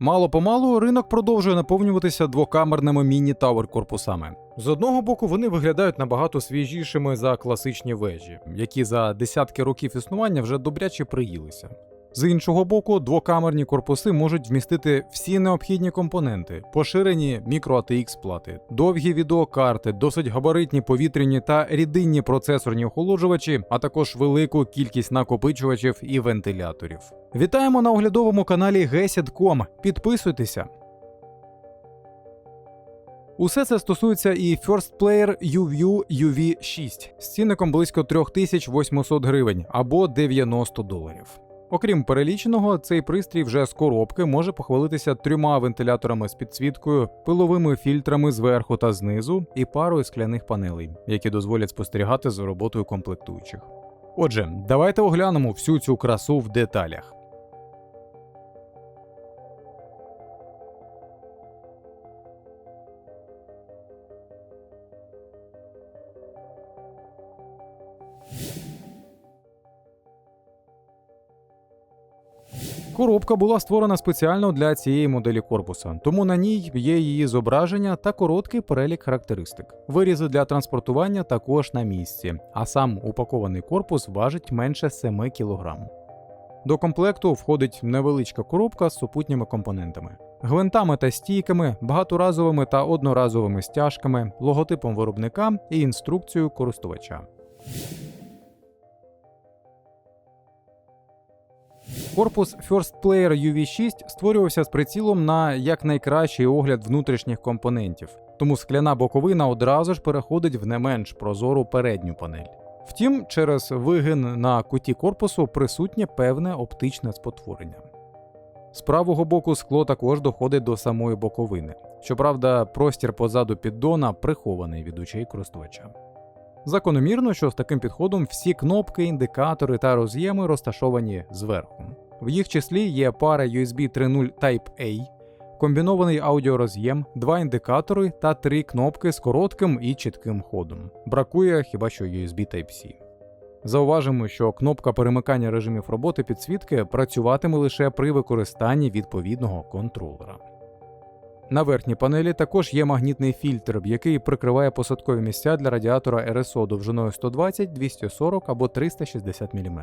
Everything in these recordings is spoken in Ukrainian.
Мало помалу ринок продовжує наповнюватися двокамерними міні-тавер корпусами. З одного боку, вони виглядають набагато свіжішими за класичні вежі, які за десятки років існування вже добряче приїлися. З іншого боку, двокамерні корпуси можуть вмістити всі необхідні компоненти: поширені мікро-ATX плати, довгі відеокарти, досить габаритні повітряні та рідинні процесорні охолоджувачі, а також велику кількість накопичувачів і вентиляторів. Вітаємо на оглядовому каналі Gesid.com. Підписуйтеся. Усе це стосується і First Player UView UV6 з цінником близько 3800 гривень або 90 доларів. Окрім переліченого, цей пристрій вже з коробки може похвалитися трьома вентиляторами з підсвіткою, пиловими фільтрами зверху та знизу і парою скляних панелей, які дозволять спостерігати за роботою комплектуючих. Отже, давайте оглянемо всю цю красу в деталях. Коробка була створена спеціально для цієї моделі корпуса, тому на ній є її зображення та короткий перелік характеристик. Вирізи для транспортування також на місці, а сам упакований корпус важить менше 7 кг. До комплекту входить невеличка коробка з супутніми компонентами. Гвинтами та стійками, багаторазовими та одноразовими стяжками, логотипом виробника і інструкцією користувача. Корпус First Player UV6 створювався з прицілом на якнайкращий огляд внутрішніх компонентів, тому скляна боковина одразу ж переходить в не менш прозору передню панель. Втім, через вигин на куті корпусу присутнє певне оптичне спотворення. З правого боку скло також доходить до самої боковини. Щоправда, простір позаду піддона прихований від очей користувача. Закономірно, що з таким підходом всі кнопки, індикатори та роз'єми розташовані зверху. В їх числі є пара USB 3.0 Type-A, комбінований аудіороз'єм, два індикатори та три кнопки з коротким і чітким ходом. Бракує хіба що USB Type-C. Зауважимо, що кнопка перемикання режимів роботи підсвітки працюватиме лише при використанні відповідного контролера. На верхній панелі також є магнітний фільтр, який прикриває посадкові місця для радіатора РСО довжиною 120, 240 або 360 мм.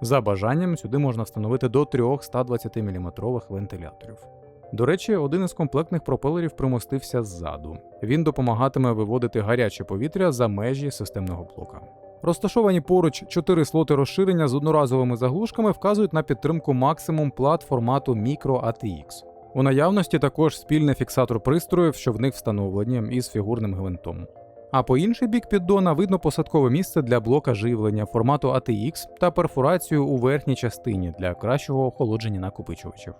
За бажанням сюди можна встановити до трьох 120 мм вентиляторів. До речі, один із комплектних пропелерів примостився ззаду. Він допомагатиме виводити гаряче повітря за межі системного блока. Розташовані поруч чотири слоти розширення з одноразовими заглушками вказують на підтримку максимум плат формату Micro ATX. У наявності також спільний фіксатор пристроїв, що в них встановлені із фігурним гвинтом. А по інший бік піддона видно посадкове місце для блока живлення формату ATX та перфорацію у верхній частині для кращого охолодження накопичувачів.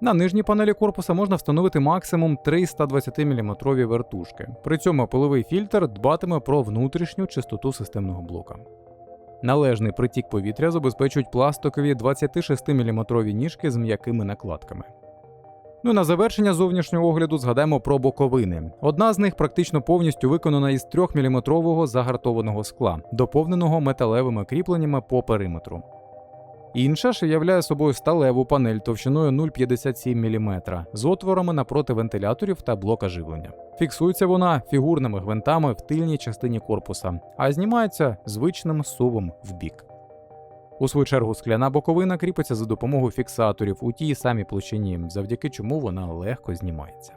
На нижній панелі корпуса можна встановити максимум 3 120 мм вертушки. При цьому пиловий фільтр дбатиме про внутрішню чистоту системного блока. Належний притік повітря забезпечують пластикові 26 мм ніжки з м'якими накладками. Ну і на завершення зовнішнього огляду згадаємо про боковини. Одна з них практично повністю виконана із 3-мм загартованого скла, доповненого металевими кріпленнями по периметру. Інша ж являє собою сталеву панель товщиною 0,57 мм з отворами напроти вентиляторів та блока живлення. Фіксується вона фігурними гвинтами в тильній частині корпуса, а знімається звичним сувом в бік. У свою чергу скляна боковина кріпиться за допомогою фіксаторів у тій самій площині, завдяки чому вона легко знімається.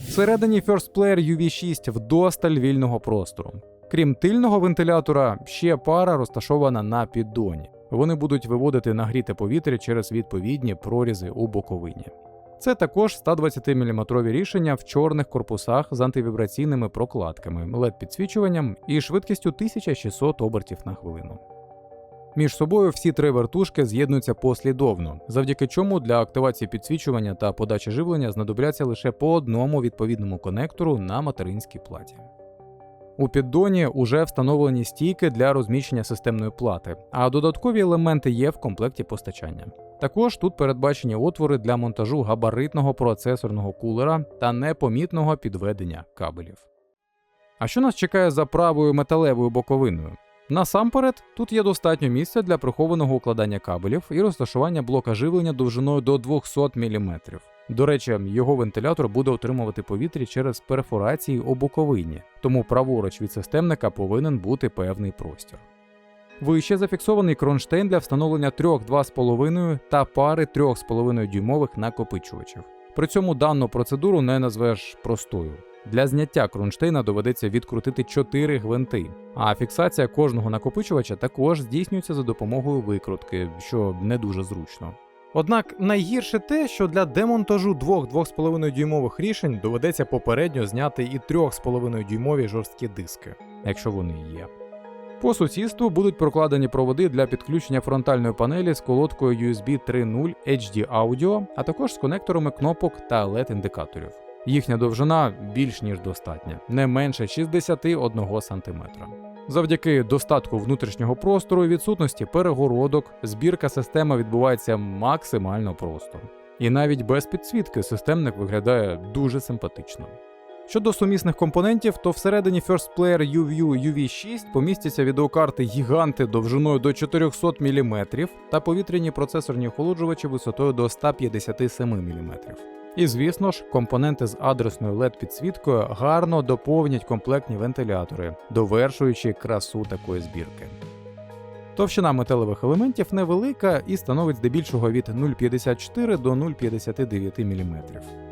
Всередині First Player UV6 вдосталь вільного простору. Крім тильного вентилятора, ще пара розташована на піддоні. Вони будуть виводити нагріте повітря через відповідні прорізи у боковині. Це також 120-мм рішення в чорних корпусах з антивібраційними прокладками, led підсвічуванням і швидкістю 1600 обертів на хвилину. Між собою всі три вертушки з'єднуються послідовно, завдяки чому для активації підсвічування та подачі живлення знадобляться лише по одному відповідному конектору на материнській платі. У піддоні уже встановлені стійки для розміщення системної плати, а додаткові елементи є в комплекті постачання. Також тут передбачені отвори для монтажу габаритного процесорного кулера та непомітного підведення кабелів. А що нас чекає за правою металевою боковиною? Насамперед, тут є достатньо місця для прихованого укладання кабелів і розташування блока живлення довжиною до 200 мм. До речі, його вентилятор буде отримувати повітря через перфорації у боковині, тому праворуч від системника повинен бути певний простір. Вище зафіксований кронштейн для встановлення трьох 2,5 та пари 3,5 дюймових накопичувачів. При цьому дану процедуру не назвеш простою. Для зняття кронштейна доведеться відкрутити 4 гвинти, а фіксація кожного накопичувача також здійснюється за допомогою викрутки, що не дуже зручно. Однак найгірше те, що для демонтажу двох 2,5 дюймових рішень доведеться попередньо зняти і 3,5 дюймові жорсткі диски, якщо вони є. По сусідству будуть прокладені проводи для підключення фронтальної панелі з колодкою USB 3.0 HD Audio, а також з конекторами кнопок та LED-індикаторів. Їхня довжина більш ніж достатня, не менше 61 см. Завдяки достатку внутрішнього простору і відсутності перегородок, збірка системи відбувається максимально просто. І навіть без підсвітки системник виглядає дуже симпатично. Щодо сумісних компонентів, то всередині First Player UView UV6 помістяться відеокарти гіганти довжиною до 400 мм та повітряні процесорні охолоджувачі висотою до 157 мм. І звісно ж, компоненти з адресною led підсвіткою гарно доповнять комплектні вентилятори, довершуючи красу такої збірки. Товщина металевих елементів невелика і становить здебільшого від 0,54 до 0,59 мм.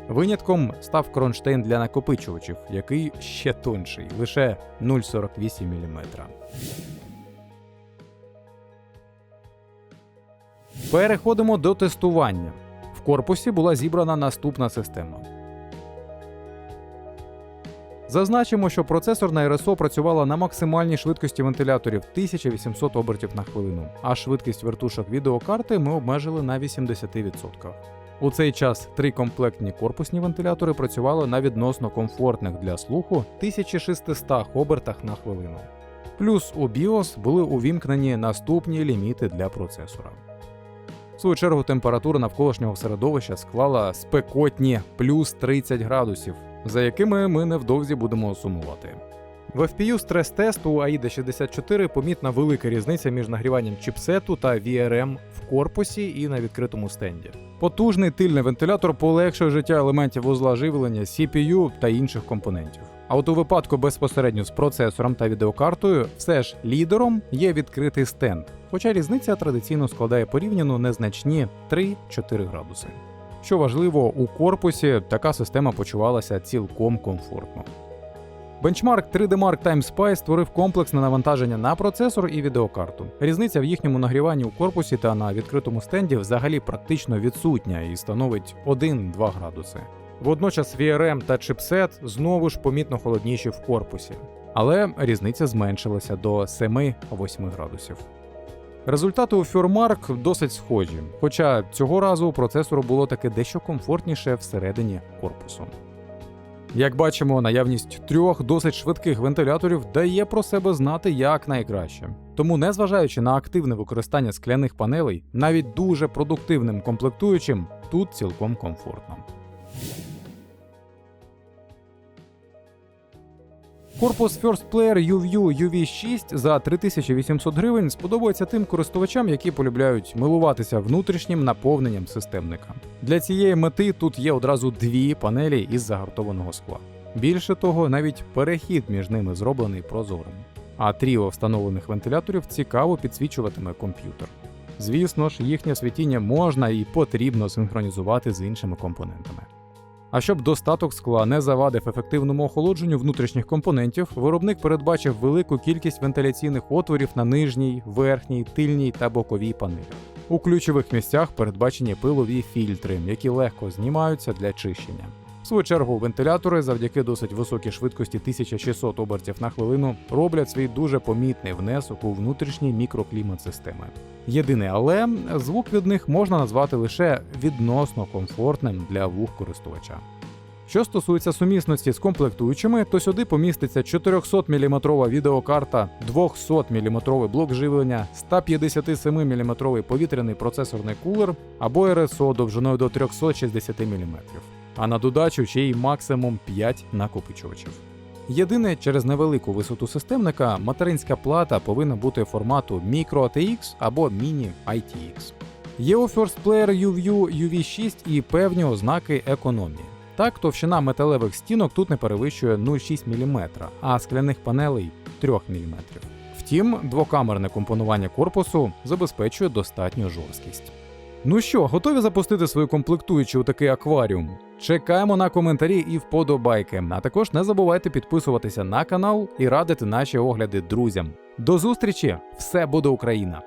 Винятком став кронштейн для накопичувачів, який ще тонший, лише 0,48 мм. Переходимо до тестування. Корпусі була зібрана наступна система. Зазначимо, що процесорна РСО працювала на максимальній швидкості вентиляторів 1800 обертів на хвилину, а швидкість вертушок відеокарти ми обмежили на 80%. У цей час три комплектні корпусні вентилятори працювали на відносно комфортних для слуху 1600 обертах на хвилину. Плюс у BIOS були увімкнені наступні ліміти для процесора. Свою чергу температура навколишнього середовища склала спекотні плюс 30 градусів, за якими ми невдовзі будемо сумувати. В FPU стрес-тесту у AIDA 64 помітна велика різниця між нагріванням чіпсету та VRM в корпусі і на відкритому стенді. Потужний тильний вентилятор полегшує життя елементів вузла живлення, CPU та інших компонентів. А от у випадку безпосередньо з процесором та відеокартою, все ж лідером є відкритий стенд, хоча різниця традиційно складає порівняно незначні 3-4 градуси. Що важливо, у корпусі така система почувалася цілком комфортно. Бенчмарк 3D Mark Time Spy створив комплексне навантаження на процесор і відеокарту. Різниця в їхньому нагріванні у корпусі та на відкритому стенді взагалі практично відсутня і становить 1-2 градуси. Водночас VRM та чипсет знову ж помітно холодніші в корпусі, але різниця зменшилася до 7-8 градусів. Результати у Furmark досить схожі, хоча цього разу процесору було таки дещо комфортніше всередині корпусу. Як бачимо, наявність трьох досить швидких вентиляторів дає про себе знати як найкраще. Тому, незважаючи на активне використання скляних панелей, навіть дуже продуктивним комплектуючим тут цілком комфортно. Корпус First Player UView UV6 за 3800 гривень сподобається тим користувачам, які полюбляють милуватися внутрішнім наповненням системника. Для цієї мети тут є одразу дві панелі із загартованого скла. Більше того, навіть перехід між ними зроблений прозорим. А тріо встановлених вентиляторів цікаво підсвічуватиме комп'ютер. Звісно ж, їхнє світіння можна і потрібно синхронізувати з іншими компонентами. А щоб достаток скла не завадив ефективному охолодженню внутрішніх компонентів, виробник передбачив велику кількість вентиляційних отворів на нижній, верхній, тильній та боковій панелі. У ключових місцях передбачені пилові фільтри, які легко знімаються для чищення. В свою чергу, вентилятори завдяки досить високій швидкості 1600 обертів на хвилину роблять свій дуже помітний внесок у внутрішній мікроклімат системи. Єдине, але звук від них можна назвати лише відносно комфортним для вух користувача. Що стосується сумісності з комплектуючими, то сюди поміститься 400 мм відеокарта, 200 мм блок живлення, 157 мм повітряний процесорний кулер або РСО довжиною до 360 мм. А на додачу ще й максимум 5 накопичувачів. Єдине, через невелику висоту системника материнська плата повинна бути формату Micro ATX або Mini ITX. Є у First Player UView UV6 і певні ознаки економії. Так, товщина металевих стінок тут не перевищує 0,6 мм, а скляних панелей 3 мм. Втім, двокамерне компонування корпусу забезпечує достатню жорсткість. Ну що, готові запустити свою комплектуючу у такий акваріум? Чекаємо на коментарі і вподобайки. А також не забувайте підписуватися на канал і радити наші огляди друзям. До зустрічі! Все буде Україна!